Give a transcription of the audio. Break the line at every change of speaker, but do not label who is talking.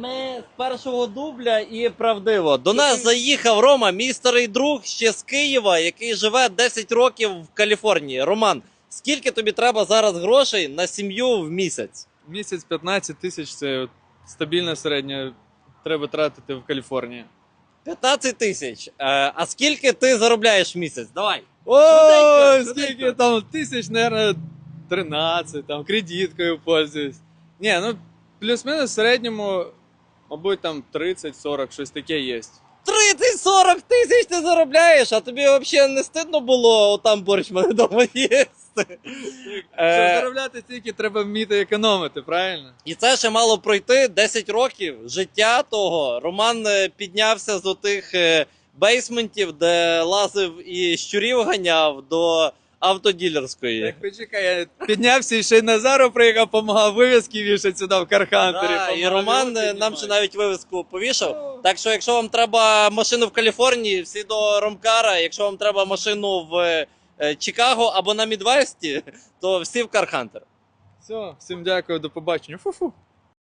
Ми з першого дубля і правдиво. До нас заїхав Рома, мій старий друг ще з Києва, який живе 10 років в Каліфорнії. Роман, скільки тобі треба зараз грошей на сім'ю в місяць?
Місяць 15 тисяч це стабільне середнє треба тратити в Каліфорнії.
15 тисяч. Е, а скільки ти заробляєш в місяць? Давай.
Ой,
Швиденько,
скільки
швиденько.
там тисяч, наверное, 13, там кредиткою пользуюсь. Ні, ну плюс-мінус в середньому, мабуть, там 30-40, щось таке є.
30-40 тисяч ти заробляєш, а тобі взагалі не стидно було там борщ в мене вдома їсти.
Щоб
Е,
заробляти стільки, треба вміти економити, правильно?
І це ще мало пройти 10 років життя того. Роман е, піднявся з отих е, бейсментів, де лазив і щурів ганяв до автоділерської.
Так, почекай, я піднявся і ще й Назару приїхав, допомагав вивіски вішати сюди в Кархантері.
Да, і
помагав
Роман
його
е, нам ще навіть вивіску повішав. Так що, якщо вам треба машину в Каліфорнії, всі до Ромкара. Якщо вам треба машину в е, Чикаго або на Мідвесті, то всі в Кархантер.
Все, всім дякую, до побачення. Фу-фу.